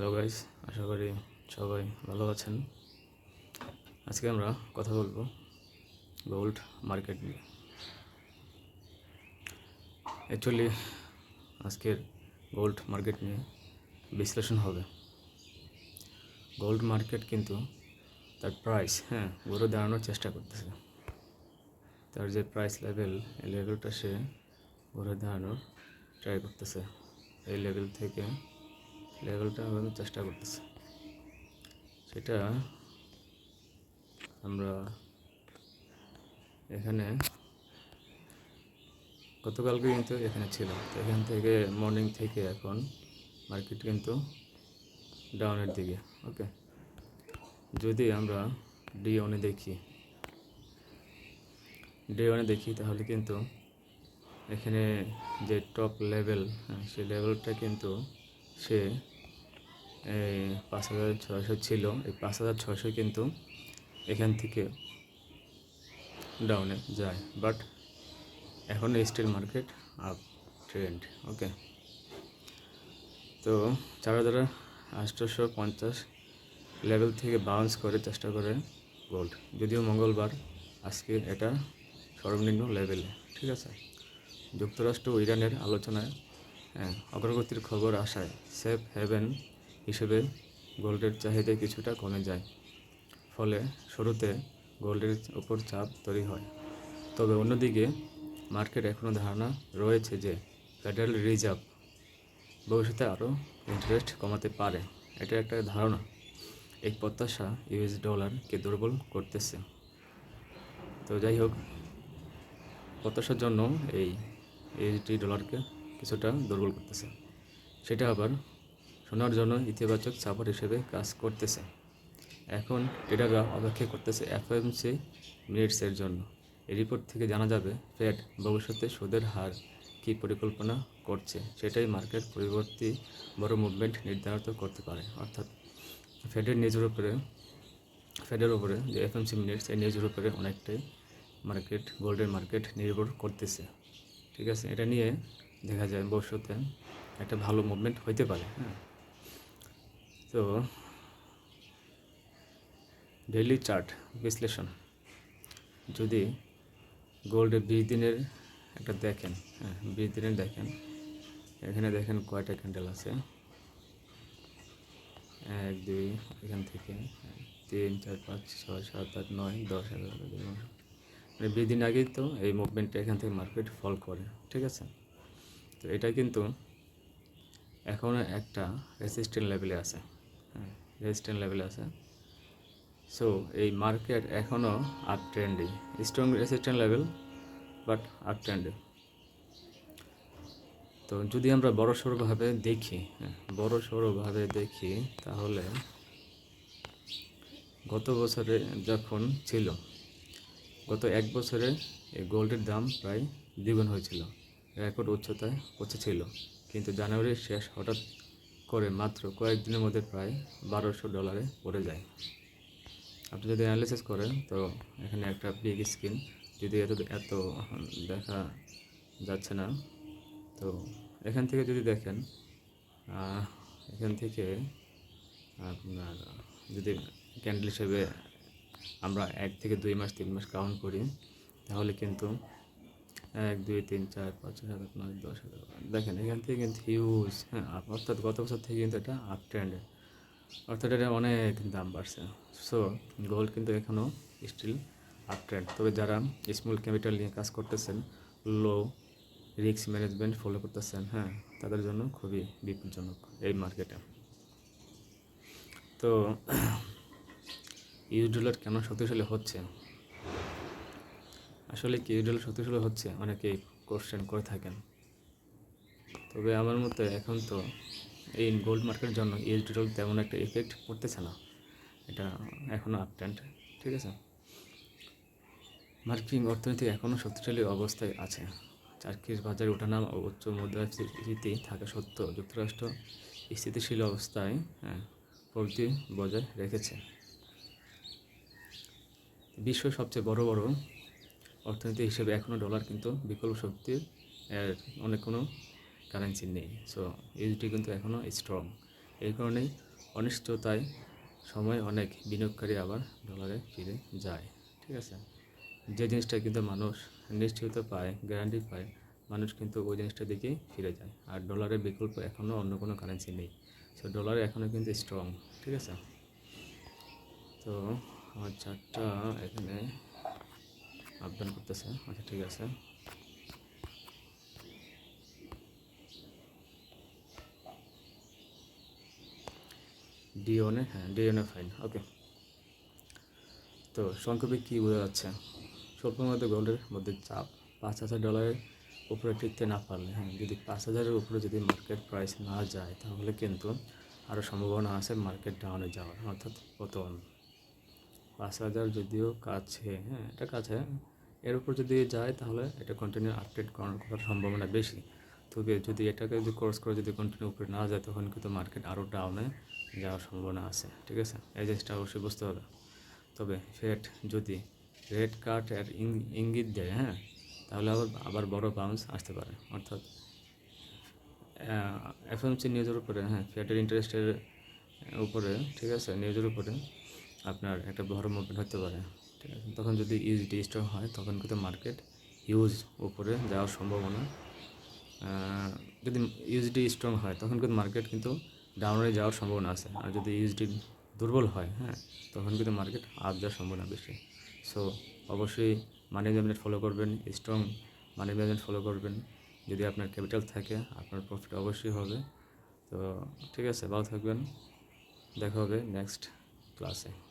Hello guys আশা করি সবাই ভালো আছেন। আজকে আমরা কথা বলব গোল্ড মার্কেট নিয়ে। অ্যাকচুয়ালি আজকের গোল্ড মার্কেট নিয়ে বিশ্লেষণ হবে। গোল্ড মার্কেট কিন্তু তার প্রাইস হ্যাঁ ঘুরে দাঁড়ানোর চেষ্টা করতেছে। তার যে প্রাইস লেভেল এই লেভেলটা সে ঘুরে দাঁড়ানোর ট্রাই করতেছে। এই লেভেল থেকে লেভেলটা আগানোর চেষ্টা করতেছে। সেটা আমরা এখানে গতকালকে কিন্তু এখানে ছিল তো এখান থেকে মর্নিং থেকে এখন মার্কেট কিন্তু ডাউনের দিকে ওকে যদি আমরা ডি ওনে দেখি ডি ওনে দেখি তাহলে কিন্তু এখানে যে টপ লেভেল হ্যাঁ সেই লেভেলটা কিন্তু সে পাঁচ হাজার ছয়শো ছিল, এই পাঁচ হাজার ছয়শো কিন্তু এখান থেকে ডাউনে যায়। বাট এখন still market up trend okay তো চার হাজার আটশোশো পঞ্চাশ লেভেল থেকে বাউন্স করে, চেষ্টা করে গোল্ড যদিও মঙ্গলবার আজকে এটা সর্বনিম্ন লেভেলে ঠিক আছে? যুক্তরাষ্ট্র ও ইরানের আলোচনায় হ্যাঁ অগ্রগতির খবর আসায় সেফ হেভেন হিসেবে গোল্ডের চাহিদা কিছুটা কমে যায়, ফলে শুরুতে গোল্ডের উপর চাপ তৈরি হয়। তবে অন্যদিকে মার্কেট এখনও ধারণা রয়েছে যে ফেডারেল রিজার্ভ ভবিষ্যতে আরও ইন্টারেস্ট কমাতে পারে। এটা একটা ধারণা। এই প্রত্যাশা ইউএস ডলারকে দুর্বল করতেছে। তো যাই হোক, প্রত্যাশার জন্য এই এইচডি ডলারকে কিছুটা দুর্বল করতেছে। সেটা আবার শোনার জন্য ইতিবাচক সাপোর্ট হিসেবে কাজ করতেছে। এখন ট্রেডাররা অপেক্ষা করতেছে এফএমসি মিনিটসের জন্য। এই রিপোর্ট থেকে জানা যাবে, ফেড ভবিষ্যতে সুদের হার কী পরিকল্পনা করছে, সেটাই মার্কেট পরিবর্তী বড় মুভমেন্ট নির্ধারিত করতে পারে। অর্থাৎ ফেডের নিজের উপরে ফেডের উপরে যে এফএমসি মিনিটস এই নিজের উপরে অনেকটাই মার্কেট, গোল্ডের মার্কেট নির্ভর করতেছে। ঠিক আছে? এটা নিয়ে দেখা যায় ভবিষ্যতে একটা ভালো মুভমেন্ট হইতে পারে। হ্যাঁ তো ডেইলি চার্ট বিশ্লেষণ। যদি গোল্ডের বিশ দিনের একটা দেখেন হ্যাঁ বিশ দিনের দেখেন, এখানে দেখেন কয়টা ক্যান্ডেল আছে? এক, দুই, এখান থেকে, তিন, চার, পাঁচ, ছয়, সাত, আট, নয়, দশ, এগারো। মানে বিশ দিন আগেই তো এই মুভমেন্টটা এখান থেকে মার্কেট ফল করে, ঠিক আছে? তো এটা কিন্তু এখনও একটা রেসিস্ট্যান্ট লেভেলে আছে। রেসিস্ট্যান্ট লেভেলে আছে। সো এই মার্কেট এখনও আপ ট্রেন্ডে strong resistant level but up ট্রেন্ডে তো যদি আমরা বড় সড়োভাবে দেখি হ্যাঁ বড় সড়োভাবে দেখি, তাহলে গত বছরে যখন ছিল, গত এক বছরে এই গোল্ডের দাম প্রায় দ্বিগুণ হয়েছিল। রেকর্ড উচ্চতায় পৌঁছেছিল। কিন্তু জানুয়ারির শেষ হঠাৎ করে মাত্র কয়েকদিনের মধ্যে প্রায় বারোশো ডলারে পড়ে যায়। আপনি যদি অ্যানালিসিস করেন, তো এখানে একটা বিগ স্ক্রিন যদি এত এত দেখা যাচ্ছে না, তো এখান থেকে যদি দেখেন এখান থেকে আপনার যদি ক্যান্ডেল হিসেবে আমরা এক থেকে দুই মাস, তিন মাস কাউন্ট করি, তাহলে কিন্তু এক, দুই, তিন, চার, পাঁচ, ছয়, সাত, আট, নয়, দশ, এগারো। দেখেন, এখান থেকে কিন্তু হিউজ হ্যাঁ অর্থাৎ গত বছর থেকে কিন্তু এটা আপ ট্রেন্ডে অর্থাৎ এটা অনেক দাম বাড়ছে। সো গোল্ড কিন্তু এখনও স্টিল আপ ট্রেন্ড তবে যারা স্মল ক্যাপিটাল নিয়ে কাজ করতেছেন লো রিস্ক ম্যানেজমেন্ট ফলো করতেছেন হ্যাঁ তাদের জন্য খুবই বিপজ্জনক এই মার্কেটে তো ইউএস ডলার কেন শক্তিশালী হচ্ছে? আসলে কি ইউএস ডলার শক্তিশালী হচ্ছে? অনেকেই কোশ্চেন করে থাকেন। তবে আমার মতে এখন তো এই গোল্ড মার্কেটের জন্য ডলার তেমন একটা এফেক্ট পড়তেছে না। এটা এখনও আপ ট্রেন্ড ঠিক আছে? মার্কিন অর্থনীতি এখনও শক্তিশালী অবস্থায় আছে। চারকির বাজারে ওঠানামা ও উচ্চ মুদ্রাস্ফীতি থাকা সত্ত্বেও যুক্তরাষ্ট্র স্থিতিশীল অবস্থায় হ্যাঁ প্রবৃদ্ধি বজায় রেখেছে। বিশ্বের সবচেয়ে বড় বড় অর্থনীতি হিসেবে এখনও ডলার কিন্তু বিকল্প শক্তির অনেক কোনো কারেন্সি নেই। সো ইউএসডি কিন্তু এখনও স্ট্রং এই কারণেই অনিশ্চয়তায় সময় অনেক বিনিয়োগকারী আবার ডলারে ফিরে যায়। ঠিক আছে? যে জিনিসটা কিন্তু মানুষ নিশ্চয়তা পায় গ্যারান্টি পায়, মানুষ কিন্তু ওই জিনিসটার দিকেই ফিরে যায়। আর ডলারের বিকল্প এখনও অন্য কোনো কারেন্সি নেই। সো ডলার এখনও কিন্তু স্ট্রং ঠিক আছে? তো, আমার চারটা এখানে আপডাউন করতেছে। আচ্ছা ঠিক আছে। ডিওনে হ্যাঁ ডিওনে ফাইন ওকে। তো সংক্ষেপে কী বোঝা যাচ্ছে? স্বল্প মধ্যে গোল্ডের মধ্যে চাপ পাঁচ হাজার ডলারের উপরে টিকতে না পারলে হ্যাঁ যদি পাঁচ হাজারের উপরে যদি মার্কেট প্রাইস না যায়, তাহলে কিন্তু আরও সম্ভাবনা আছে মার্কেট ডাউনে যাওয়ার, অর্থাৎ পতন পাঁচ হাজার যদিও কাছে হ্যাঁ এটা কাছে এর উপর যদি যায়, তাহলে এটা কন্টিনিউ আপডেট করার করার সম্ভাবনা বেশি। তবে যদি এটাকে যদি কোর্স করে যদি কন্টিনিউ উপরে না যায়, তখন কিন্তু মার্কেট আরও ডাউনে যাওয়ার সম্ভাবনা আছে, ঠিক আছে? এই জিনিসটা অবশ্যই বুঝতে হবে। তবে ফেট যদি রেড কার্ড এর ইঙ্গিত দেয় হ্যাঁ তাহলে আবার আবার বড় বাউন্স আসতে পারে। অর্থাৎ এফএমসি নিউজের উপরে হ্যাঁ ফেটের ইন্টারেস্টের উপরে, ঠিক আছে নিউজের উপরে আপনার একটা বড় মুভমেন্ট হতে পারে। ঠিক আছে তখন যদি ইউজডি স্ট্রং হয়, তখন কিন্তু মার্কেট ইউজ উপরে যাওয়ার সম্ভাবনা। যদি ইউজডি স্ট্রং হয়, তখন কিন্তু মার্কেট কিন্তু ডাউনে যাওয়ার সম্ভাবনা আছে। আর যদি ইউজডি দুর্বল হয় হ্যাঁ তখন কিন্তু মার্কেট আপ যাওয়ার সম্ভাবনা বেশি। সো অবশ্যই মানি ম্যানেজমেন্ট ফলো করবেন স্ট্রং মানি ম্যানেজমেন্ট ফলো করবেন। যদি আপনার ক্যাপিটাল থাকে, আপনার প্রফিট অবশ্যই হবে। তো, ঠিক আছে, ভালো থাকবেন। দেখা হবে নেক্সট ক্লাসে